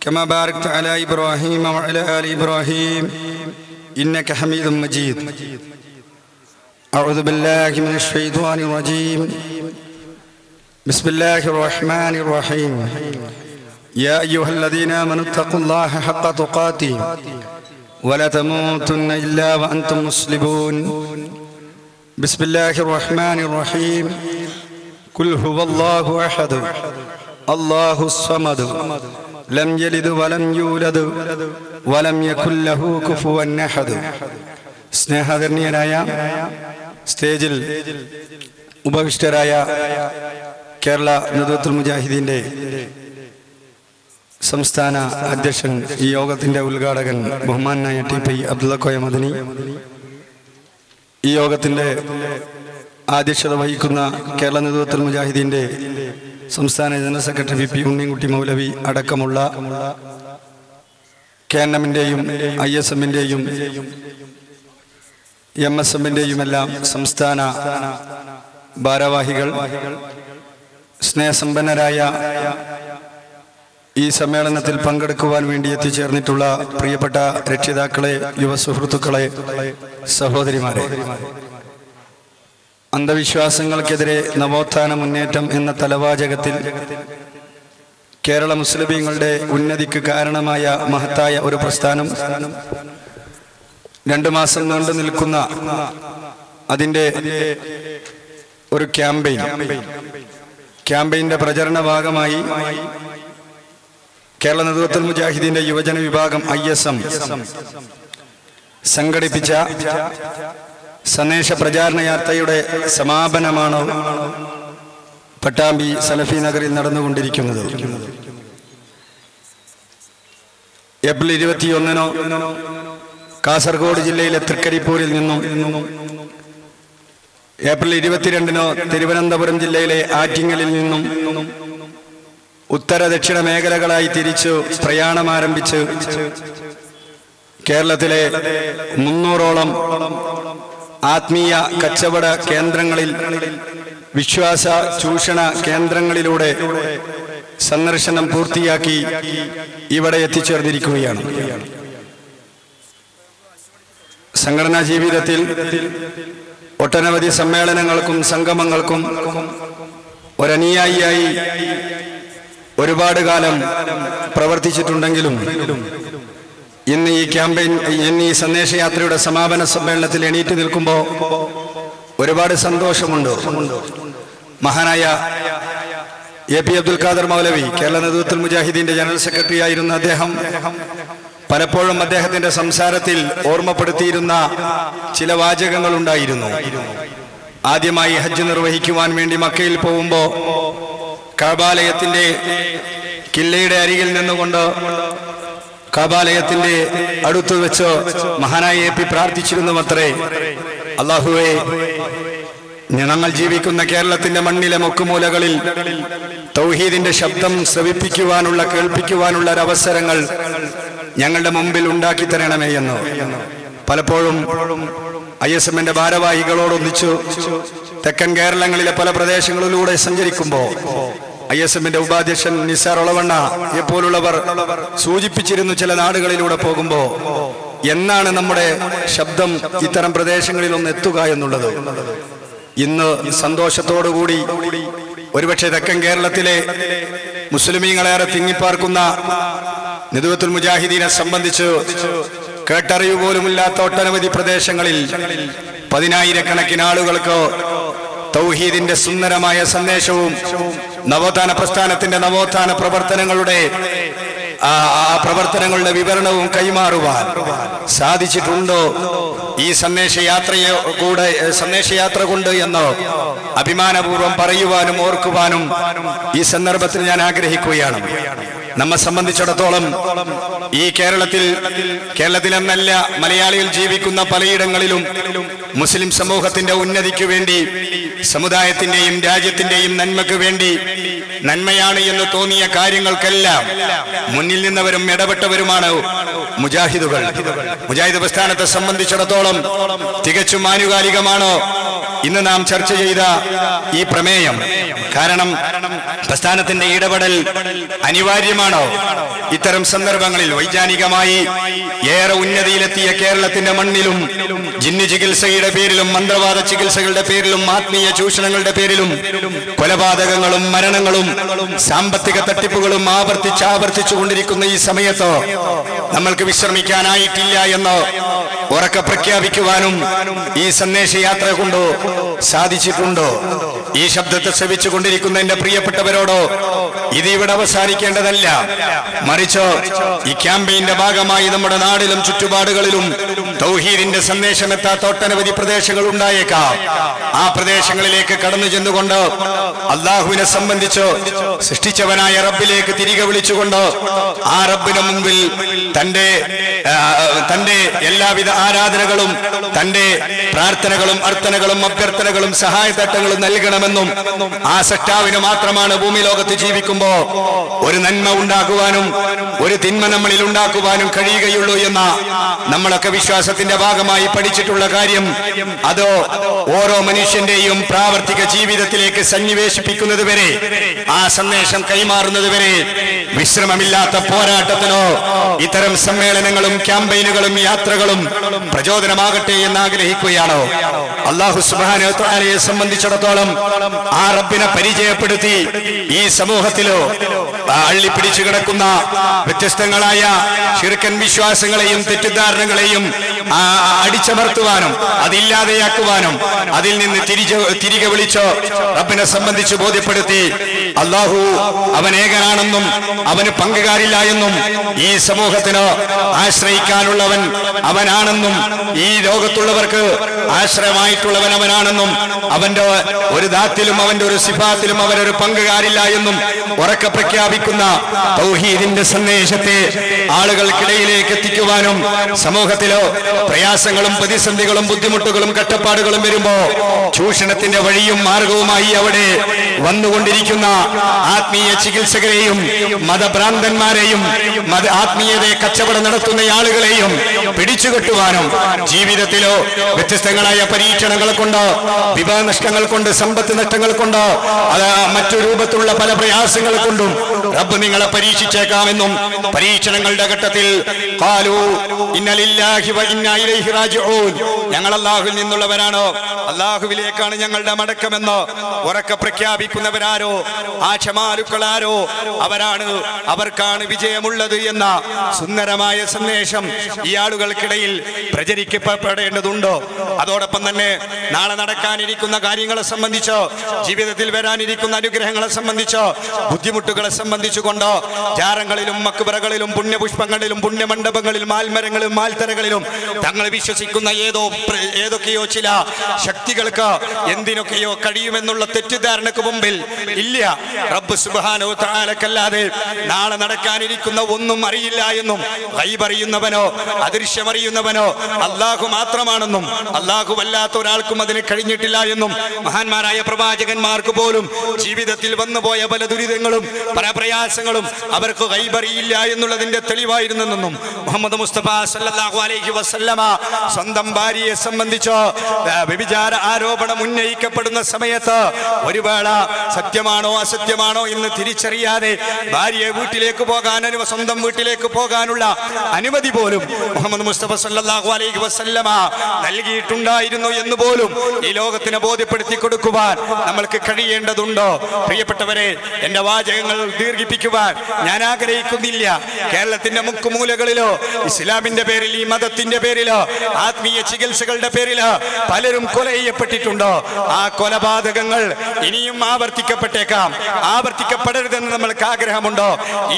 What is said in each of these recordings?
كما باركت على إبراهيم وعلى آل إبراهيم إنك حميد مجيد. أعوذ بالله من الشيطان الرجيم. بسم الله الرحمن الرحيم. يا أيها الذين آمنوا اتقوا الله حق تقاته ولا تموتن إلا وأنتم مسلمون. بسم الله الرحمن الرحيم. قل هو الله أحد الله الصمد. ലം യലിദ് വലം യൂലദ് വലം യകുല്ലഹു കുഫുവൻ അഹദ് സ്നേഹധർണീയനായ സ്റ്റേജിൽ ഉപവിഷ്ടരായ കേരള നേതൃത്വ മുജാഹിദിന്റെ സംസ്ഥാന അധ്യക്ഷൻ ഈ യോഗത്തിന്റെ ഉദ്ഘാടകൻ ബഹുമാനായ ടി പി അബ്ദുള്ള കോയ മദനി. ഈ യോഗത്തിന്റെ അധ്യക്ഷത വഹിക്കുന്ന കേരള നേതൃത്വ മുജാഹിദീന്റെ സംസ്ഥാന general secretary V P Unninkutty Moulavi അടക്കമുള്ള കെ എൻ എമ്മിന്റെയും ഐ എസ് എമ്മിന്റെയും എം എസ് എമ്മിന്റെയും എല്ലാം സംസ്ഥാന ഭാരവാഹികൾ സ്നേഹസമ്പന്നരായ ഈ സമ്മേളനത്തിൽ പങ്കെടുക്കുവാൻ വേണ്ടി എത്തിച്ചേർന്നിട്ടുള്ള പ്രിയപ്പെട്ട രക്ഷിതാക്കളെ യുവസുഹൃത്തുക്കളെ സഹോദരിമാരെ. അന്ധവിശ്വാസങ്ങൾക്കെതിരെ നവോത്ഥാന മുന്നേറ്റം എന്ന തലവാചകത്തിൽ കേരള മുസ്ലിമീങ്ങളുടെ ഉന്നതിക്ക് കാരണമായ മഹത്തായ ഒരു പ്രസ്ഥാനം രണ്ടു മാസം നീണ്ടു നിൽക്കുന്ന അതിന്റെ ഒരു ക്യാമ്പയിൻ. ക്യാമ്പയിന്റെ പ്രചരണ ഭാഗമായി കേരള നേതൃത്വ മുജാഹിദിന്റെ യുവജന വിഭാഗം ഐ എസ് എം സംഘടിപ്പിച്ച സന്ദേശ പ്രചാരണ യാത്രയുടെ സമാപനമാണ് പട്ടാമ്പി സലഫി നഗറിൽ നടന്നുകൊണ്ടിരിക്കുന്നത്. ഏപ്രിൽ ഇരുപത്തിയൊന്നിനോ കാസർഗോഡ് ജില്ലയിലെ തൃക്കരിപ്പൂരിൽ നിന്നും ഏപ്രിൽ ഇരുപത്തിരണ്ടിനോ തിരുവനന്തപുരം ജില്ലയിലെ ആറ്റിങ്ങലിൽ നിന്നും ഉത്തര ദക്ഷിണ മേഖലകളായി തിരിച്ചു പ്രയാണം ആരംഭിച്ച് കേരളത്തിലെ മുന്നൂറോളം ആത്മീയ കച്ചവട കേന്ദ്രങ്ങളിൽ വിശ്വാസ ചൂഷണ കേന്ദ്രങ്ങളിലൂടെ സന്ദർശനം പൂർത്തിയാക്കി ഇവിടെ എത്തിച്ചേർന്നിരിക്കുകയാണ്. സംഘടനാ ജീവിതത്തിൽ ഒട്ടനവധി സമ്മേളനങ്ങൾക്കും സംഗമങ്ങൾക്കും ഒരനുയായിയായി ഒരുപാട് കാലം പ്രവർത്തിച്ചിട്ടുണ്ടെങ്കിലും ഇന്ന് ഈ ക്യാമ്പയിൻ ഇന്ന് ഈ സന്ദേശയാത്രയുടെ സമാപന സമ്മേളനത്തിൽ എണീറ്റ് നിൽക്കുമ്പോൾ ഒരുപാട് സന്തോഷമുണ്ട്. മഹാനായ എ പി അബ്ദുൽ ഖാദർ മൗലവി കേരള നേതൃത്വ മുജാഹിദീന്റെ ജനറൽ സെക്രട്ടറി ആയിരുന്ന അദ്ദേഹം പലപ്പോഴും അദ്ദേഹത്തിന്റെ സംസാരത്തിൽ ഓർമ്മപ്പെടുത്തിയിരുന്ന ചില വാചകങ്ങൾ ഉണ്ടായിരുന്നു. ആദ്യമായി ഹജ്ജ് നിർവഹിക്കുവാൻ വേണ്ടി മക്കയിൽ പോകുമ്പോൾ കബാലയത്തിന്റെ കില്ലയുടെ അരികിൽ നിന്നുകൊണ്ട് കബാലയത്തിന്റെ അടുത്ത് വെച്ചോ മഹാനായ എ പി പ്രാർത്ഥിച്ചിരുന്നുവത്രേ അള്ളാഹുവെ ഞങ്ങൾ ജീവിക്കുന്ന കേരളത്തിന്റെ മണ്ണിലെ മുക്കുമൂലകളിൽ തൗഹീദിന്റെ ശബ്ദം ശ്രവിപ്പിക്കുവാനുള്ള കേൾപ്പിക്കുവാനുള്ള ഒരവസരങ്ങൾ ഞങ്ങളുടെ മുമ്പിൽ ഉണ്ടാക്കി തരണമേ എന്ന്. പലപ്പോഴും ഐ എസ് എമ്മിന്റെ ഭാരവാഹികളോടൊന്നിച്ചു തെക്കൻ കേരളങ്ങളിലെ പല പ്രദേശങ്ങളിലൂടെ സഞ്ചരിക്കുമ്പോൾ ഐ എസ് എമ്മിന്റെ ഉപാധ്യക്ഷൻ നിസാർ ഒളവണ്ണ എപ്പോലുള്ളവർ സൂചിപ്പിച്ചിരുന്നു ചില നാടുകളിലൂടെ പോകുമ്പോൾ എന്നാണ് നമ്മുടെ ശബ്ദം ഇത്തരം പ്രദേശങ്ങളിൽ ഒന്ന് എത്തുക എന്നുള്ളത്. ഇന്ന് സന്തോഷത്തോടുകൂടി ഒരുപക്ഷെ തെക്കൻ കേരളത്തിലെ മുസ്ലിമീങ്ങളേറെ തിങ്ങിപ്പാർക്കുന്ന നിതുവത്തുൽ മുജാഹിദീനെ സംബന്ധിച്ച് കേട്ടറിവ് പോലുമില്ലാത്ത ഒട്ടനവധി പ്രദേശങ്ങളിൽ പതിനായിരക്കണക്കിന് ആളുകൾക്ക് തൗഹീദിന്റെ സുന്ദരമായ സന്ദേശവും നവോത്ഥാന പ്രസ്ഥാനത്തിന്റെ നവോത്ഥാന പ്രവർത്തനങ്ങളുടെ ആ പ്രവർത്തനങ്ങളുടെ വിവരണവും കൈമാറുവാൻ സാധിച്ചിട്ടുണ്ടോ? ഈ സന്ദേശയാത്രയെ കൂടെ സന്ദേശയാത്ര കൊണ്ട് എന്ന് അഭിമാനപൂർവം പറയുവാനും ഓർക്കുവാനും ഈ സന്ദർഭത്തിൽ ഞാൻ ആഗ്രഹിക്കുകയാണ്. നമ്മെ സംബന്ധിച്ചിടത്തോളം ഈ കേരളത്തിൽ കേരളത്തിലെന്നല്ല മലയാളികൾ ജീവിക്കുന്ന പലയിടങ്ങളിലും മുസ്ലിം സമൂഹത്തിന്റെ ഉന്നതിക്ക് വേണ്ടി സമുദായത്തിന്റെയും രാജ്യത്തിന്റെയും നന്മക്ക് വേണ്ടി നന്മയാണ് എന്ന് തോന്നിയ കാര്യങ്ങൾക്കെല്ലാം മുന്നിൽ നിന്നവരും ഇടപെട്ടവരുമാണ് മുജാഹിദുകൾ. മുജാഹിദ് പ്രസ്ഥാനത്തെ സംബന്ധിച്ചിടത്തോളം തികച്ചും ആനുകാലികമാണ് ഇന്ന് നാം ചർച്ച ചെയ്ത ഈ പ്രമേയം. കാരണം പ്രസ്ഥാനത്തിന്റെ ഇടപെടൽ അനിവാര്യമാണോ? ഇത്തരം സന്ദർഭങ്ങളിൽ വൈജ്ഞാനികമായി ഏറെ ഉന്നതിയിലെത്തിയ കേരളത്തിന്റെ മണ്ണിലും ജിന്നു ചികിത്സയുടെ പേരിലും മന്ത്രവാദ ചികിത്സകളുടെ പേരിലും ആത്മീയ ചൂഷണങ്ങളുടെ പേരിലും കൊലപാതകങ്ങളും മരണങ്ങളും സാമ്പത്തിക തട്ടിപ്പുകളും ആവർത്തിച്ച് ആവർത്തിച്ചു കൊണ്ടിരിക്കുന്ന ഈ സമയത്ത് നമ്മൾക്ക് വിശ്രമിക്കാനായിട്ടില്ല എന്ന് ഉറക്കെ പ്രഖ്യാപിക്കുവാനും ഈ സന്ദേശയാത്ര കൊണ്ടോ സാധിച്ചിട്ടുണ്ടോ? ഈ ശബ്ദത്തെ ശ്രവിച്ചു കൊണ്ടിരിക്കുന്ന എന്റെ പ്രിയപ്പെട്ടവരോടോ ഇത് ഇവിടെ അവസാനിക്കേണ്ടതല്ല. മറിച്ച് ഈ ക്യാമ്പയിന്റെ ഭാഗമായി നമ്മുടെ നാടിലും ചുറ്റുപാടുകളിലും തൗഹീദിന്റെ സന്ദേശം എത്താത്ത ഒട്ടനവധി പ്രദേശങ്ങൾ ഉണ്ടായേക്കാം. ആ പ്രദേശങ്ങളിലേക്ക് കടന്നു ചെന്നുകൊണ്ട് അള്ളാഹുവിനെ സംബന്ധിച്ച് സൃഷ്ടിച്ചവനായ റബ്ബിലേക്ക് തിരികെ വിളിച്ചുകൊണ്ട് ആ റബ്ബിന് മുമ്പിൽ തന്റെ തന്റെ എല്ലാവിധ ആരാധനകളും തന്റെ പ്രാർത്ഥനകളും അർത്ഥനകളും അഭ്യർത്ഥനകളും സഹായതട്ടങ്ങളും നൽകണമെന്നും ആ സഷ്ടാവിന് മാത്രമാണ് ഭൂമി ലോകത്ത് ജീവിക്കുമ്പോ ഒരു നന്മ ഉണ്ടാക്കുവാനും ഒരു തിന്മ നമ്മളിൽ ഉണ്ടാക്കുവാനും കഴിയുകയുള്ളൂ എന്ന നമ്മളൊക്കെ വിശ്വാസത്തിന്റെ ഭാഗമായി പഠിച്ചിട്ടുള്ള കാര്യം അതോ ഓരോ മനുഷ്യന്റെയും പ്രാവർത്തിക ജീവിതത്തിലേക്ക് സന്നിവേശിപ്പിക്കുന്നത് വരെ ആ സന്ദേശം കൈമാറുന്നത് വരെ വിശ്രമമില്ലാത്ത പോരാട്ടത്തിനോ ഇത്തരം സമ്മേളനങ്ങളും ക്യാമ്പയിനുകളും യാത്രകളും പ്രചോദനമാകട്ടെ എന്ന് ആഗ്രഹിക്കുകയാണോ അള്ളാഹു സുബാനെ സംബന്ധിച്ചിടത്തോളം ആ റബ്ബിനെ പരിചയപ്പെടുത്തി ഈ സമൂഹത്തിലോ ആ പിടിച്ചു കിടക്കുന്ന വ്യത്യസ്തങ്ങളായ ശിർക്കൻ വിശ്വാസങ്ങളെയും തെറ്റിദ്ധാരണകളെയും അടിച്ചമർത്തുവാനും അതില്ലാതെയാക്കുവാനും അതിൽ നിന്ന് തിരിച്ചു തിരികെ വിളിച്ചോ റബ്ബിനെ സംബന്ധിച്ച് ബോധ്യപ്പെടുത്തി അള്ളാഹു അവൻ ഏകനാണെന്നും അവന് പങ്കുകാരില്ല എന്നും ഈ സമൂഹത്തിന് ആശ്രയിക്കാനുള്ളവൻ അവനാണെന്നും ഈ ലോകത്തുള്ളവർക്ക് ആശ്രയമായിട്ടുള്ളവൻ അവനാണെന്നും അവന്റെ ഒരു ദാത്തിലും അവന്റെ ഒരു സിഫാത്തിലും അവരൊരു പങ്കുകാരില്ല എന്നും ഉറക്കെ പ്രഖ്യാപിക്കുന്ന തൗഹീദിന്റെ സന്ദേശത്തെ ആളുകൾക്കിടയിലേക്ക് എത്തിക്കുവാനും സമൂഹത്തിലോ പ്രയാസങ്ങളും പ്രതിസന്ധികളും ബുദ്ധിമുട്ടുകളും കട്ടപ്പാടുകളും വരുമ്പോ ചൂഷണത്തിന്റെ വഴിയും മാർഗവുമായി അവിടെ വന്നുകൊണ്ടിരിക്കുന്ന ആത്മീയ ചികിത്സകരെയും മതഭ്രാന്തന്മാരെയും മത ആത്മീയതയെ കച്ചവടം നടത്തുന്ന ആളുകളെയും പിടിച്ചുകെട്ടുവാനും ജീവിതത്തിലോ വ്യത്യസ്തങ്ങളായ പരീക്ഷണങ്ങൾ കൊണ്ട് വിഭവ നഷ്ടങ്ങൾ കൊണ്ട് സമ്പത്ത് നഷ്ടങ്ങൾ കൊണ്ട് അത് മറ്റു രൂപത്തിലുള്ള പല പ്രയാസങ്ങൾ കൊണ്ടും റബ്ബ് നിങ്ങളെ പരീക്ഷിച്ചേക്കാമെന്നും പരീക്ഷണങ്ങളുടെ ഘട്ടത്തിൽ ഞങ്ങൾ അല്ലാഹുവിൽ നിന്നുള്ളവരാണ്? അല്ലാഹുവിലേക്കാണ് ഞങ്ങളുടെ മടക്കമെന്ന്? ഉറക്കെ പ്രഖ്യാപിക്കുന്നവരാരോ? ആ ക്ഷമാലുക്കളാരോ അവരാണ് അവർക്കാണ് വിജയമുള്ളത് എന്ന സുന്ദരമായ സന്ദേശം ഈ ആളുകൾക്കിടയിൽ പ്രചരിക്കപ്പെടേണ്ടതുണ്ടോ? അതോടൊപ്പം തന്നെ നാളെ നടക്കാനിരിക്കുന്ന കാര്യങ്ങളെ സംബന്ധിച്ചോ ജീവിതത്തിൽ വരാനിരിക്കുന്ന അനുഗ്രഹങ്ങളെ സംബന്ധിച്ചോ ബുദ്ധിമുട്ടുകളെ സംബന്ധിച്ചുകൊണ്ട് ജാരങ്ങളിലും മക്ബറകളിലും പുണ്യപുഷ്പങ്ങളിലും പുണ്യമണ്ഡപങ്ങളിലും മാൽമരങ്ങളിലും മാൽത്തരകളിലും തങ്ങൾ വിശ്വസിക്കുന്ന ഏതോ ഏതൊക്കെയോ ചില ശക്തികൾക്ക് എന്തിനൊക്കെയോ കഴിയുമെന്നുള്ള തെറ്റിദ്ധാരണക്ക് മുമ്പിൽ ഇല്ല. റബ്ബ് സുബാനോ താലക്കല്ലാതെ നാളെ നടക്കാനിരിക്കുന്ന ഒന്നും അറിയില്ല എന്നും കൈപറിയുന്നവനോ അദൃശ്യമറിയുന്നവനോ അള്ളാഹു മാത്രമാണെന്നും അള്ളാഹു വല്ലാത്ത ഒരാൾക്കും അതിന് കഴിഞ്ഞിട്ടില്ല എന്നും മഹാന്മാരായ പ്രവാചകന്മാർക്ക് പോലും ജീവിതത്തിൽ വന്നുപോയ പല ദുരിതങ്ങളും പല പ്രയാസങ്ങളും അവർക്ക് കൈബറിയില്ല എന്നുള്ളതിന്റെ തെളിവായിരുന്നെന്നും മുഹമ്മദ് മുസ്തഫ സല്ലല്ലാഹു അലൈഹി വസല്ലമ സ്വന്തം ഭാര്യയെ സംബന്ധിച്ചോ വ്യഭിചാര ആരോപണം ഉന്നയിക്കപ്പെടുന്ന സമയത്ത് ഒരു വേള സത്യമാണോ അസത്യമാണോ എന്ന് തിരിച്ചറിയാതെ ഭാര്യയെ വീട്ടിലേക്ക് പോകാൻ അനുവ സ്വന്തം വീട്ടിലേക്ക് പോകാനുള്ള അനുമതി പോലും മുഹമ്മദ് മുസ്തഫ സല്ലല്ലാഹു അലൈഹി വസല്ലമ നൽകിയിട്ടുണ്ടായിരുന്നു എന്ന് പോലും ഈ ലോകത്തിന് ബോധ്യപ്പെടുത്തി കൊടുക്കുവാൻ നമ്മൾക്ക് കഴിയേണ്ടതുണ്ടോ? പ്രിയപ്പെട്ടവരെ എന്റെ വാചകങ്ങൾ ദീർഘ ദീർഘിപ്പിക്കുവാൻ ഞാൻ ആഗ്രഹിക്കുന്നില്ല. കേരളത്തിന്റെ മുക്കുമൂലകളിലോ ഇസ്ലാമിന്റെ പേരിൽ ഈ മതത്തിന്റെ പേരിലോ ആത്മീയ ചികിത്സകളുടെ പേരിലോ പലരും കൊല ചെയ്യപ്പെട്ടിട്ടുണ്ടോ? ആ കൊലപാതകങ്ങൾ ഇനിയും ആവർത്തിക്കപ്പെട്ടേക്കാം. ആവർത്തിക്കപ്പെടരുതെന്ന് നമ്മൾക്ക് ആഗ്രഹമുണ്ടോ?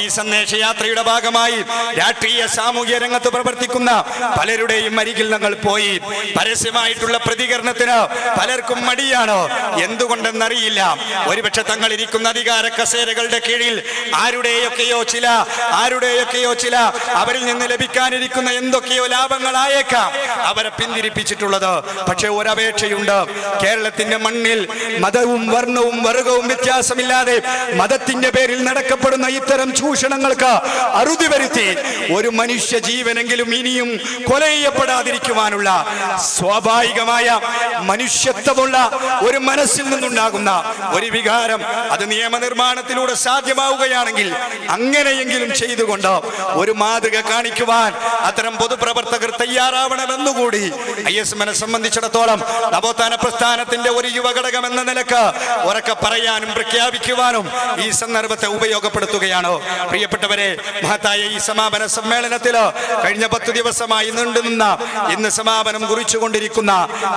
ഈ സന്ദേശയാത്രയുടെ ഭാഗമായി രാഷ്ട്രീയ സാമൂഹ്യ രംഗത്ത് പ്രവർത്തിക്കുന്ന പലരുടെയും അരികിൽ ഞങ്ങൾ പോയി. പരസ്യമായിട്ടുള്ള പ്രതികരണത്തിന് പലർക്കും മടിയാണോ? എന്തുകൊണ്ടെന്നറിയില്ല. ഒരുപക്ഷെ തങ്ങൾ ഇരിക്കുന്ന അധികാര കസേരകളുടെ കീഴിൽ ആരുടെയൊക്കെയോ ചില ആരുടെയൊക്കെയോ ചില അവരിൽ നിന്ന് ലഭിക്കാനിരിക്കുന്ന എന്തൊക്കെയോ ലാഭങ്ങളായേക്കാം. അവരെ പിന്തിരിപ്പിച്ചിട്ടുള്ളത് പക്ഷെ ഒരപേക്ഷയുണ്ട്. കേരളത്തിന്റെ മണ്ണിൽ മതവും വർണവും വർഗവും വ്യത്യാസമില്ലാതെ മതത്തിന്റെ പേരിൽ നടക്കപ്പെടുന്ന ഇത്തരം ചൂഷണങ്ങൾക്ക് അറുതി വരുത്തി ഒരു മനുഷ്യ ജീവനെങ്കിലും ഇനിയും കൊല ചെയ്യപ്പെടാതിരിക്കുവാനുള്ള സ്വാഭാവികമായ മനുഷ്യത്വമുള്ള ഒരു മനസ്സിൽ നിന്നുണ്ടാകുന്ന ഒരു വികാരം അത് നിയമനിർമ്മാണത്തിലൂടെ സാധ്യമാവുകയാണെങ്കിൽ അങ്ങനെയെങ്കിലും ചെയ്തുകൊണ്ട് ഒരു മാതൃക കാണിക്കുവാൻ അത്തരം പൊതുപ്രവർത്തകർ തയ്യാറാവണമെന്നുകൂടി ഐ എസ് എമ്മിനെ സംബന്ധിച്ചിടത്തോളം നവോത്ഥാന പ്രസ്ഥാനത്തിന്റെ ഒരു യുവഘടകം എന്ന നിലയ്ക്ക് ഉറക്കെ പറയാനും പ്രഖ്യാപിക്കുവാനും ഈ സന്ദർഭത്തെ ഉപയോഗപ്പെടുത്തുകയാണ്. പ്രിയപ്പെട്ടവരെ മഹത്തായ ഈ സമാപന സമ്മേളനത്തിൽ കഴിഞ്ഞ പത്ത് ദിവസമായി നീണ്ടുനിന്ന ഇന്ന് സമാപനം കുറിച്ചുകൊണ്ടിരിക്കുന്ന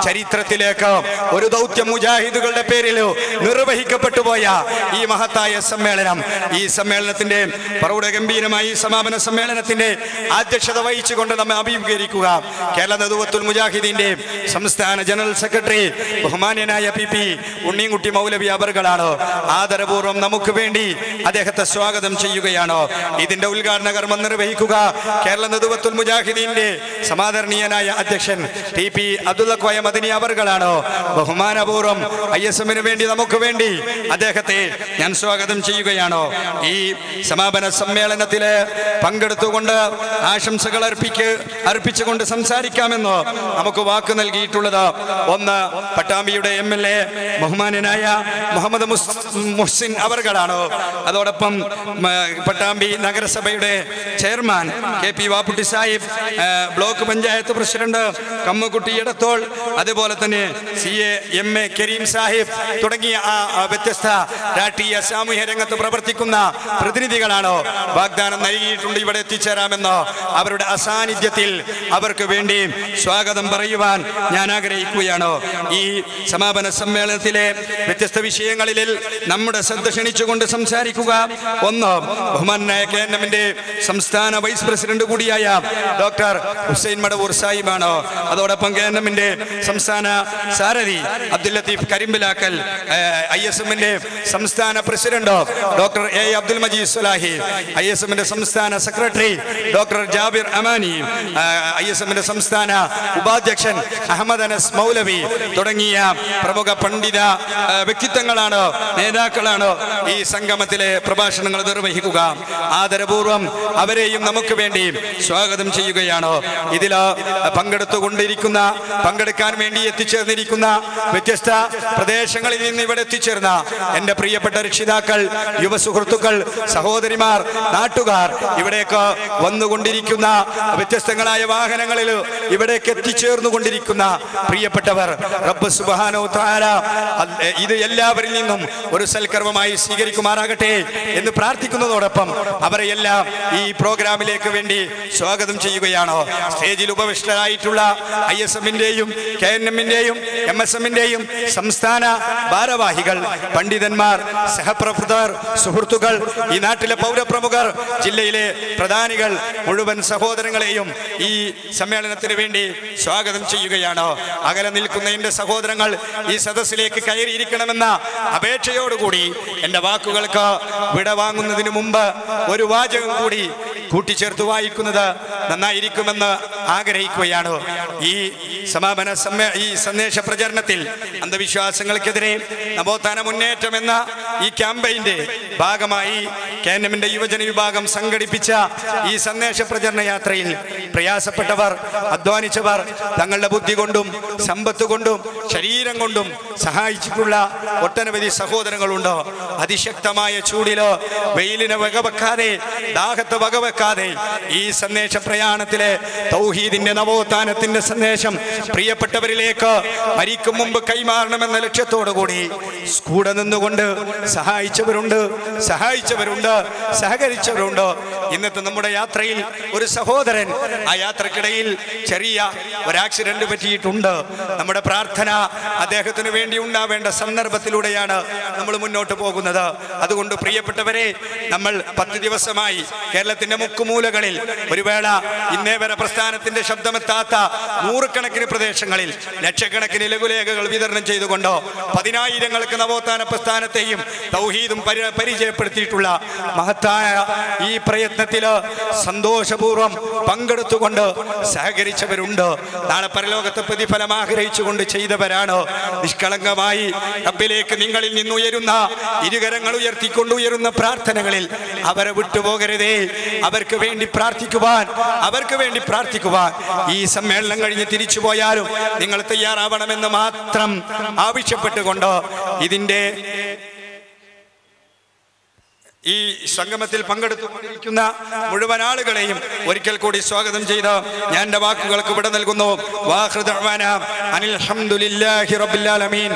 ചരിത്രത്തിലേക്ക് ഒരു ദൗത്യ മുജാഹിദുകളുടെ പേരിൽ നിർവഹിക്കപ്പെട്ടു പോയ ഈ മഹത്തായ സമ്മേളനം ഈ സമ്മേളനത്തിന്റെ പ്രൗഢഗംഭീരമായ സമാപന സമ്മേളനത്തിന്റെ അധ്യക്ഷത വഹിച്ചുകൊണ്ട് നമ്മെ അഭിമുഖീകരിക്കുക. കേരള നേതൃത്വത്തിൽ മുജാഹിദീന്റെ സംസ്ഥാന ജനറൽ സെക്രട്ടറി ബഹുമാന്യനായ പി പി ഉണ്ണിൻകുട്ടി മൗലവി അവർകളാണ്. ആദരപൂർവം നമുക്ക് വേണ്ടി അദ്ദേഹത്തെ സ്വാഗതം ചെയ്യുകയാണ്. ഇതിന്റെ ഉദ്ഘാടന കർമ്മം നിർവഹിക്കുക കേരള നേതൃത്വത്തിൽ മുജാഹിദീന്റെ സമാദരണീയനായ അധ്യക്ഷൻ ടി പി അബ്ദുള്ളക്കോയ മദനി അവർകളാണ്. ബഹുമാനപൂർവം ഐ എസ് എമ്മിന് വേണ്ടി നമുക്ക് വേണ്ടി അദ്ദേഹത്തെ ഞാൻ സ്വാഗതം ചെയ്യുകയാണോ. ഈ സമാപന സമ്മേളനത്തിൽ പങ്കെടുത്തുകൊണ്ട് ആശംസകൾ അർപ്പിക്ക് അർപ്പിച്ചുകൊണ്ട് സംസാരിക്കാമെന്ന് നമുക്ക് വാക്ക് നൽകിയിട്ടുള്ളത് ഒന്ന് പട്ടാമ്പിയുടെ എം എൽ എ ബഹുമാനനായ മുഹമ്മദ് മുഹ്സിൻ അവർകളാണ്. അതോടൊപ്പം പട്ടാമ്പി നഗരസഭയുടെ chairman K P Vapputty Sahib block panchayat president Kammukutty Edathol അതുപോലെ തന്നെ C A M A Kareem Sahib തുടങ്ങിയ ആ വ്യത്യസ്ത രാഷ്ട്രീയ സാമൂഹ്യ രംഗത്ത് പ്രവർത്തിക്കുന്ന പ്രതിനിധികളാണ്? വാഗ്ദാനം നൽകിയിട്ടുണ്ട് ഇവിടെ എത്തിച്ചേരാമെന്നോ? അവരുടെ അസാന്നിധ്യത്തിൽ അവർക്ക് വേണ്ടി സ്വാഗതം പറയുവാൻ ഞാൻ ആഗ്രഹിക്കുകയാണ്? ഈ സമാപന സമ്മേളനത്തിലെ വ്യത്യസ്ത വിഷയങ്ങളിൽ നമ്മുടെ ശ്രദ്ധ ക്ഷണിച്ചുകൊണ്ട് സംസാരിക്കുക. ഒന്ന് ബഹുമാനായ കെ എൻ എമ്മിന്റെ സംസ്ഥാന വൈസ് പ്രസിഡന്റ് കൂടിയായ ഡോക്ടർ ഹുസൈൻ മടവൂർ സാഹിബാണ്? അതോടൊപ്പം കെ എൻ എമ്മിന്റെ സംസ്ഥാന സാരഥി അബ്ദുൽ ലത്തീഫ് കരിമ്പിലാക്കൽ ഐ എസ് എമ്മിന്റെ സംസ്ഥാന president doctor A Abdul Majeed Sulahi I S എമ്മിന്റെ സംസ്ഥാന secretary doctor Jabir Amani I S എമ്മിന്റെ സംസ്ഥാന ഉപാധ്യക്ഷൻ അഹമ്മദ് അനസ് മൗലവി തുടങ്ങിയ പ്രമുഖ പണ്ഡിത വ്യക്തിത്വങ്ങളാണ് നേതാക്കളാണ് ഈ സംഗമത്തിലെ പ്രഭാഷണങ്ങൾ നിർവഹിക്കുക. ആദരപൂർവം അവരെയും നമുക്ക് വേണ്ടി സ്വാഗതം ചെയ്യുകയാണ്. ഇതിൽ പങ്കെടുത്തുകൊണ്ടിരിക്കുന്ന പങ്കെടുക്കാൻ വേണ്ടി എത്തിച്ചേർന്നിരിക്കുന്ന വ്യത്യസ്ത പ്രദേശങ്ങളിൽ നിന്ന് ഇവിടെ എത്തിച്ചേർന്ന എന്റെ പ്രിയപ്പെട്ട രക്ഷിതാക്കൾ യുവസുഹൃത്തുക്കൾ സഹോദരിമാർ നാട്ടുകാർ ഇവിടേക്ക് വന്നുകൊണ്ടിരിക്കുന്ന വ്യത്യസ്തങ്ങളായ വാഹനങ്ങളിൽ ഇവിടേക്ക് എത്തിച്ചേർന്നു കൊണ്ടിരിക്കുന്ന പ്രിയപ്പെട്ടവർ റബ്ബ് സുബാനോ താര ഇത് എല്ലാവരിൽ നിന്നും ഒരു സൽക്കർമ്മമായി സ്വീകരിക്കുമാറാകട്ടെ എന്ന് പ്രാർത്ഥിക്കുന്നതോടൊപ്പം അവരെ എല്ലാം ഈ പ്രോഗ്രാമിലേക്ക് വേണ്ടി സ്വാഗതം ചെയ്യുകയാണ്. സ്റ്റേജിൽ ഉപവിഷ്ടരായിട്ടുള്ള ഐ എസ് എമ്മിന്റെയും കെ എൻ എമ്മിന്റെയും എം എസ് എമ്മിന്റെയും സംസ്ഥാന ഭാരവാഹികൾ പണ്ഡിതന്മാർ സഹപ്രവർത്തകർ സുഹൃത്തുക്കൾ ഈ നാട്ടിലെ പൗരപ്രമുഖർ ജില്ലയിലെ പ്രധാനികൾ മുഴുവൻ സഹോദരങ്ങളെയും ഈ സമ്മേളനത്തിന് വേണ്ടി സ്വാഗതം ചെയ്യുകയാണ്. അകലെ നിൽക്കുന്ന എന്റെ സഹോദരങ്ങൾ ഈ സദസ്സിലേക്ക് കയറിയിരിക്കണമെന്ന അപേക്ഷയോടുകൂടി എന്റെ വാക്കുകൾക്ക് വിടവാങ്ങുന്നതിന് മുമ്പ് ഒരു വാചകം കൂടി കൂട്ടിച്ചേർത്ത് വായിക്കുന്നത് നന്നായിരിക്കുമെന്ന് ആഗ്രഹിക്കുകയാണ്? ഈ സമാപന ഈ സന്ദേശ പ്രചരണത്തിൽ അന്ധവിശ്വാസങ്ങൾക്കെതിരെ നവോത്ഥാന മുന്നേറ്റം എന്ന ഈ ക്യാമ്പയിന്റെ ഭാഗമായി കേന്ദ്രമിന്റെ യുവജന വിഭാഗം സംഘടിപ്പിച്ച ഈ സന്ദേശ പ്രചരണ യാത്രയിൽ പ്രയാസപ്പെട്ടവർ അധ്വാനിച്ചവർ തങ്ങളുടെ ബുദ്ധി കൊണ്ടും സമ്പത്ത് കൊണ്ടും ശരീരം കൊണ്ടും സഹായിച്ചിട്ടുള്ള ഒട്ടനവധി സഹോദരങ്ങളുണ്ട്? അതിശക്തമായ ചൂടിലോ വെയിലിനെ വകവെക്കാതെ ദാഹത്തെ വകവെക്കാതെ വകവെക്കാതെ ഈ സന്ദേശ പ്രയാണത്തിലെ തൗഹീദിന്റെ നവോത്ഥാനത്തിന്റെ സന്ദേശം പ്രിയപ്പെട്ടവരിലേക്ക് മരിക്കും മുമ്പ് കൈമാറണമെന്ന ലക്ഷ്യത്തോടു കൂടി കൂടെ നിന്നുകൊണ്ട് സഹായിച്ചവരുണ്ട് സഹായിച്ചവരുണ്ട് സഹകരിച്ചവരുണ്ട്. ഇന്നത്തെ നമ്മുടെ യാത്രയിൽ ഒരു സഹോദരൻ ആ യാത്രക്കിടയിൽ ചെറിയ ഒരു ആക്സിഡന്റ് പറ്റിയിട്ടുണ്ട്. നമ്മുടെ പ്രാർത്ഥന അദ്ദേഹത്തിന് വേണ്ടി ഉണ്ടാവേണ്ട സന്ദർഭത്തിലൂടെയാണ് നമ്മൾ മുന്നോട്ട് പോകുന്നത്. അതുകൊണ്ട് പ്രിയപ്പെട്ടവരെ നമ്മൾ പത്ത് ദിവസമായി കേരളത്തിന്റെ മുക്കുമൂലകളിൽ ഒരു വേള ഇന്നേ വരെ പ്രസ്ഥാനത്തിന്റെ ശബ്ദമെത്താത്ത നൂറുകണക്കിന് പ്രദേശങ്ങളിൽ ലക്ഷക്കണക്കിന് ലഘുലേഖകൾ വിതരണം ചെയ്തുകൊണ്ടോ പതിനായിരങ്ങൾക്ക് നവോത്ഥാന പ്രസ്ഥാനത്തെയും തൗഹീദും പരി- പരിചയപ്പെടുത്തിയിട്ടുള്ള മഹത്തായ ഈ പ്രയത്നത്തിൽ സന്തോഷപൂർവം പങ്കെടുത്തുകൊണ്ട് സഹകരിച്ചവരുണ്ട്. നാളെ പരലോകത്തെ പ്രതിഫലം ആഗ്രഹിച്ചുകൊണ്ട് ചെയ്തവരാണ്. നിഷ്കളങ്കമായി റബ്ബിലേക്ക് നിങ്ങളിൽ നിന്നുയരുന്ന ഇരുകരങ്ങൾ ഉയർത്തിക്കൊണ്ടുയരുന്ന പ്രാർത്ഥനകളിൽ അവരെ വിട്ടുപോകരുതേ. അവർക്ക് വേണ്ടി പ്രാർത്ഥിക്കുവാൻ അവർക്ക് വേണ്ടി പ്രാർത്ഥിക്കുവാൻ ഈ സമ്മേളനം കഴിഞ്ഞ് തിരിച്ചു പോയാലും നിങ്ങൾ തയ്യാറാവണമെന്ന് മാത്രം ആവശ്യപ്പെട്ടുകൊണ്ട് ഇതിന്റെ ഈ സംഗമത്തിൽ പങ്കെടുത്തുകൊണ്ടിരിക്കുന്ന മുഴുവൻ ആളുകളെയും ഒരിക്കൽ കൂടി സ്വാഗതം ചെയ്ത ഞാൻ എന്റെ വാക്കുകൾക്ക് ഇവിടെ നൽകുന്നു. വാഹൃദഅ്വാന അനിൽ ഹംദുലില്ലാഹി റബ്ബിൽ ആലമീൻ.